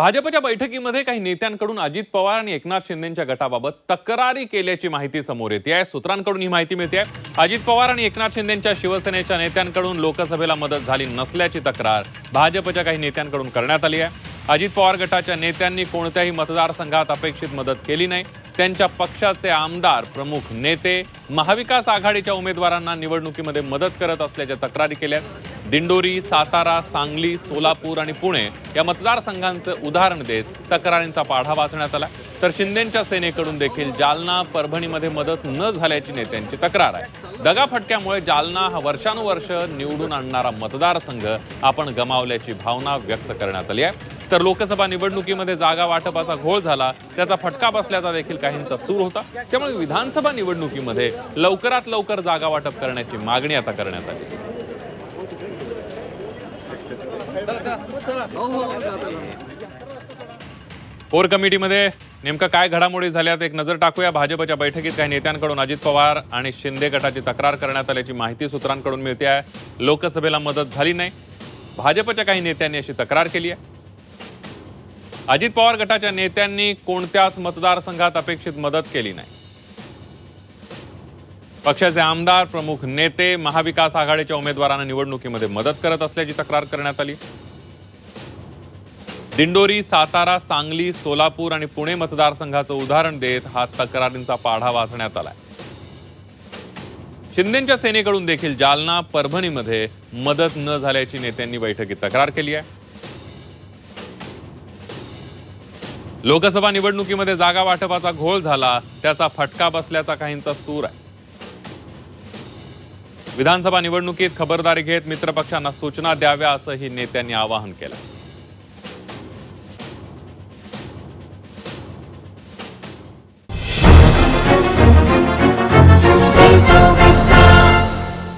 भाजपच्या बैठकीमध्ये काही नेत्यांकडून अजित पवार आणि एकनाथ शिंदेच्या गटाबाबत तक्रारी केल्याची माहिती समोर येते आहे. सूत्रांकडून ही माहिती मिळते आहे. अजित पवार आणि एकनाथ शिंदेच्या शिवसेनेच्या नेत्यांकडून लोकसभेला मदत झाली नसल्याची तक्रार भाजपच्या काही नेत्यांकडून करण्यात आली आहे. अजित पवार गटाच्या नेत्यांनी कोणत्याही मतदारसंघात अपेक्षित मदत केली नाही. त्यांच्या पक्षाचे आमदार प्रमुख नेते महाविकास आघाडीच्या उमेदवारांना निवडणुकीमध्ये मदत करत असल्याच्या तक्रारी केल्या दिंडोरी सातारा सांगली सोलापूर आणि पुणे या मतदारसंघांचं उदाहरण देत तक्रारींचा पाढा वाचण्यात आला. तर शिंदेंच्या सेनेकडून देखील जालना परभणीमध्ये मदत न झाल्याची नेत्यांची तक्रार आहे. दगाफटक्यामुळे जालना हा वर्षानुवर्ष निवडून आणणारा मतदारसंघ आपण गमावल्याची भावना व्यक्त करण्यात आली आहे. तर लोकसभा निवडणुकीमध्ये जागा वाटपाचा घोळ झाला. त्याचा फटका बसल्याचा देखील काहींचा सूर होता. त्यामुळे विधानसभा निवडणुकीमध्ये लवकरात लवकर जागा वाटप करण्याची मागणी आता करण्यात आली. कोर कमिटीमध्ये नेमकं काय घडामोडी झाल्यात एक नजर टाकूया. भाजपच्या बैठकीत काही नेत्यांकडून अजित पवार आणि शिंदे गटाची तक्रार करण्यात आल्याची माहिती सूत्रांकडून मिळते आहे. लोकसभेला मदत झाली नाही. भाजपच्या काही नेत्यांनी अशी तक्रार केली आहे. अजित पवार गटाच्या नेत्यांनी कोणत्याच मतदारसंघात अपेक्षित मदत केली नाही. पक्षाचे आमदार प्रमुख नेते महाविकास आघाडीच्या उमेदवारांना निवडणुकीमध्ये मदत करत असल्याची तक्रार करण्यात आली. दिंडोरी सातारा सांगली सोलापूर आणि पुणे मतदारसंघाचं उदाहरण देत हा तक्रारींचा पाढा वाचण्यात आलाय. शिंदेच्या सेनेकडून देखील जालना परभणीमध्ये मदत न झाल्याची नेत्यांनी बैठकीत तक्रार केली आहे. लोकसभा निवडणुकीमध्ये जागा वाटपाचा घोळ झाला त्याचा फटका बसल्याचा काहींचा सूर आहे. विधानसभा निवडणुकीत खबरदारी घेत मित्रपक्षांना सूचना द्याव्या असंही नेत्यांनी आवाहन केलं.